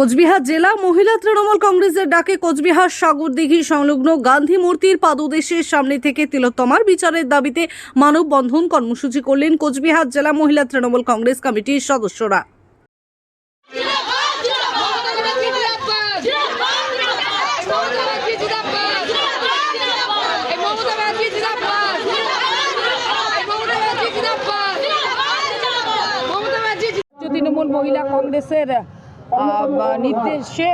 কোচবিহার জেলা মহিলা তৃণমূল কংগ্রেসের ডাকে কোচবিহার সাগরদিঘি সংলগ্ন গান্ধী মূর্তির পাদদেশের সামনে থেকে তিলোত্তমার বিচারের দাবিতে মানববন্ধন কর্মসূচি করলেন কোচবিহার জেলা মহিলা তৃণমূল কংগ্রেস কমিটির সদস্যরা। তৃণমূল মহিলা কংগ্রেসের নির্দেশে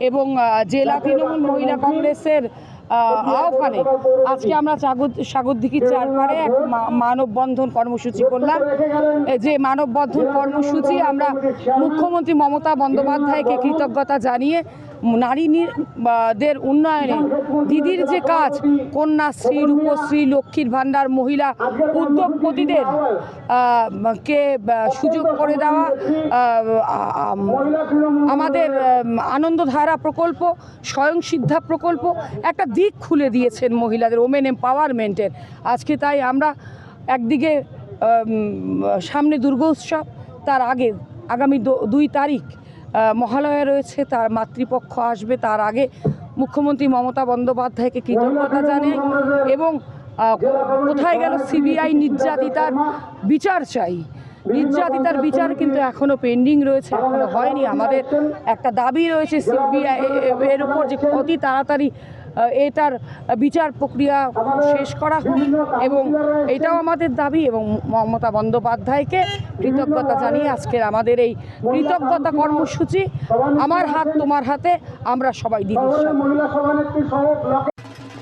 এবং জেলা তৃণমূল মহিলা কংগ্রেসের আহ, আহ্বানে আজকে আমরা সাগর সাগরদিঘির চারপাড়ে এক মানববন্ধন কর্মসূচি করলাম। যে মানববন্ধন কর্মসূচি আমরা মুখ্যমন্ত্রী মমতা বন্দ্যোপাধ্যায়কে কৃতজ্ঞতা জানিয়ে নারী দের উন্নয়নে দিদির যে কাজ কন্যাশ্রী রূপশ্রী, লক্ষ্মীর ভাণ্ডার, মহিলা, উদ্যোগপতিদের কে সুযোগ করে দেওয়া আমাদের আনন্দধারা প্রকল্প স্বয়ং সিদ্ধা প্রকল্প, একটা দিক খুলে দিয়েছেন মহিলাদের ওমেন এম্পাওয়ারমেন্টের আজকে তাই আমরা একদিকে সামনে দুর্গোৎসব, তার আগে আগামী দুই তারিখ মহালয়া রয়েছে, তার মাতৃপক্ষ আসবে, তার আগে মুখ্যমন্ত্রী মমতা বন্দ্যোপাধ্যায়কে কৃতজ্ঞতা জানাই এবং কোথায় গেল সিবিআই নির্যাতিতার বিচার চাই। নির্যাতিতার বিচার কিন্তু এখনও পেন্ডিং রয়েছে, এখনও হয়নি। আমাদের একটা দাবি রয়েছে সিবিআই এর উপর যে অতি তাড়াতাড়ি এটার বিচার প্রক্রিয়া শেষ করা হোক এবং এটাও আমাদের দাবি এবং মমতা বন্দ্যোপাধ্যায়কে কৃতজ্ঞতা জানিয়ে আজকের আমাদের এই কৃতজ্ঞতা কর্মসূচি আমার হাত, তোমার হাতে, আমরা সবাই সাথে।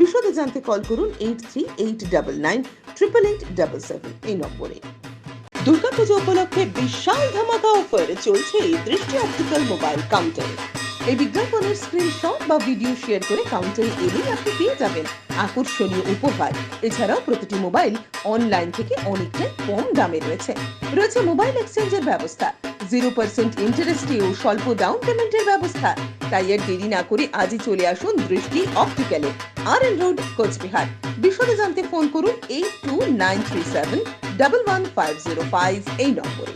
বিশদে জানতে কল করুন এইট থ্রি এইট ডাবল এই নম্বরে। দুর্গাপুজো উপলক্ষে বিশাল ধামাকা অফার চলছে দৃষ্টি অপটিক্যাল মোবাইল কাউন্টারে। এই বিজ্ঞাপনের স্ক্রিনশট বা ভিডিও শেয়ার করে কাউন্টারে এলেই আপনি পেয়ে যাবেন আকর্ষণীয় উপহার। এছাড়াও প্রতিটি মোবাইল অনলাইন থেকে অনেকটাই কম দামে রয়েছে। রয়েছে মোবাইল এক্সচেঞ্জের ব্যবস্থা। জিরো পার্সেন্ট ইন্টারেস্টেও স্বল্প ডাউন পেমেন্টের ব্যবস্থা। তাই আর দেরি না করে আজই চলে আসুন দৃষ্টি অপটিক্যালে আর এন রোড কোচবিহার। বিশদে জানতে ফোন করুন eight two nine three seven double one five zero five এই নম্বরে।